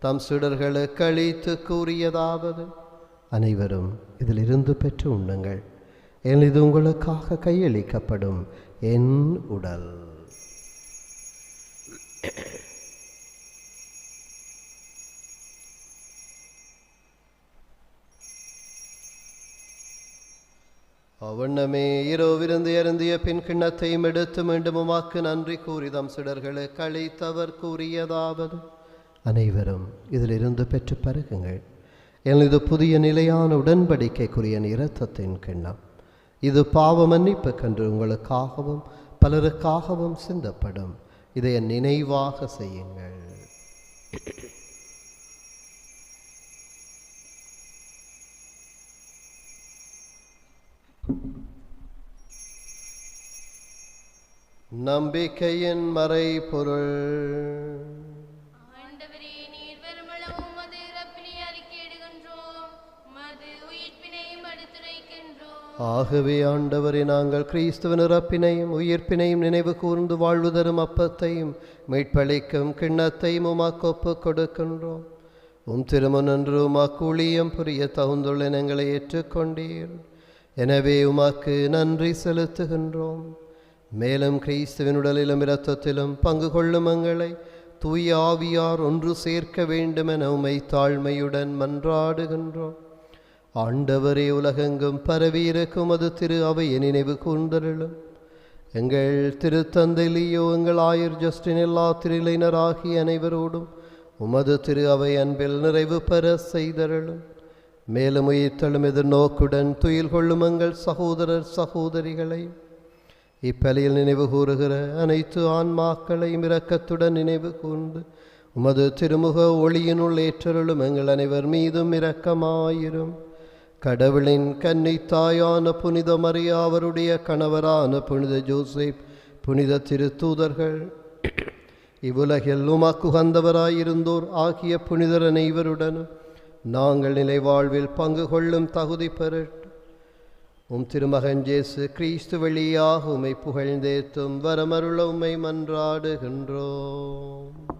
தம் சிடர்களுக்கு அளித்து கூறியதாவது அனைவரும் இதிலிருந்து பெற்று உண்ணுங்கள். ஏன் இது உங்களுக்காக கையளிக்கப்படும் என் உடல். அவ்வண்ணமே இரவிருந்து இறந்திய பின் கிண்ணத்தையும் எடுத்து மீண்டும் உமாக்கு நன்றி கூறி தம் சுடர்களுக்கு அளித்தவர் கூறியதாவது. அனைவரும் இதிலிருந்து பெற்று பருகுங்கள். எனது புதிய நிலையான உடன்படிக்கைக்குரிய இரத்தத்தின் கிண்ணம். இது பாவ மன்னிப்புக்கென்று உங்களுக்காகவும் பலருக்காகவும் சிந்தப்படும். இதை என் நினைவாக செய்யுங்கள். நம்பிக்கையின் மறைபொருள். ஆகவே ஆண்டவரை நாங்கள் கிறிஸ்துவின் இறப்பினையும் உயிர்ப்பினையும் நினைவு கூர்ந்து வாழ்வு தரும் அப்பத்தையும் மீட்பளிக்கும் கிண்ணத்தையும் உமாக்கு ஒப்புக் கொடுக்கின்றோம். உம் திருமணன்று உமாக்கு ஊழியம் புரிய தகுந்துள்ள இனங்களை ஏற்றுக்கொண்டீர். எனவே உமாக்கு நன்றி செலுத்துகின்றோம். மேலும் கிறிஸ்துவின் உடலிலும் இரத்தத்திலும் பங்கு கொள்ளும் எங்களை தூய ஆவியார் ஒன்று சேர்க்க வேண்டுமென உமை தாழ்மையுடன் மன்றாடுகின்றோம். ஆண்டவரே உலகெங்கும் பரவியிருக்கும் அது திரு அவையை நினைவு கூர்ந்தருளும். எங்கள் திருத்தந்தையிலேயோ எங்கள் ஆயுர் ஜஸ்டின் எல்லா திருளைனராகிய அனைவரோடும் உமது திரு அவை அன்பில் நிறைவு பெற செய்தருளும். மேலும் உயிர்த்தலும் நோக்குடன் துயில் கொள்ளும் எங்கள் சகோதரர் சகோதரிகளை. இப்பலியில் நினைவு கூறுகிற அனைத்து ஆன்மாக்களையும் இரக்கத்துடன் நினைவு கூர்ந்து உமது திருமுக ஒளியினுள் ஏற்றருளும் எங்கள் அனைவர் மீதும் இரக்கமாயிரும். கடவுளின் கன்னித்தாயான புனித மரியா அவருடைய கணவரான புனித ஜோசேப் புனித திருத்தூதர்கள். இவ்வுலகில் உமாக்குகந்தவராயிருந்தோர் ஆகிய புனிதர் அனைவருடனும் நாங்கள் நிலை வாழ்வில் பங்கு கொள்ளும் தகுதி பெறட்டும் உம் திருமகன் ஜேசு கிறிஸ்து வழியாக உமை புகழ்ந்தேத்தும் வரமருள உம்மை மன்றாடுகின்றோம்.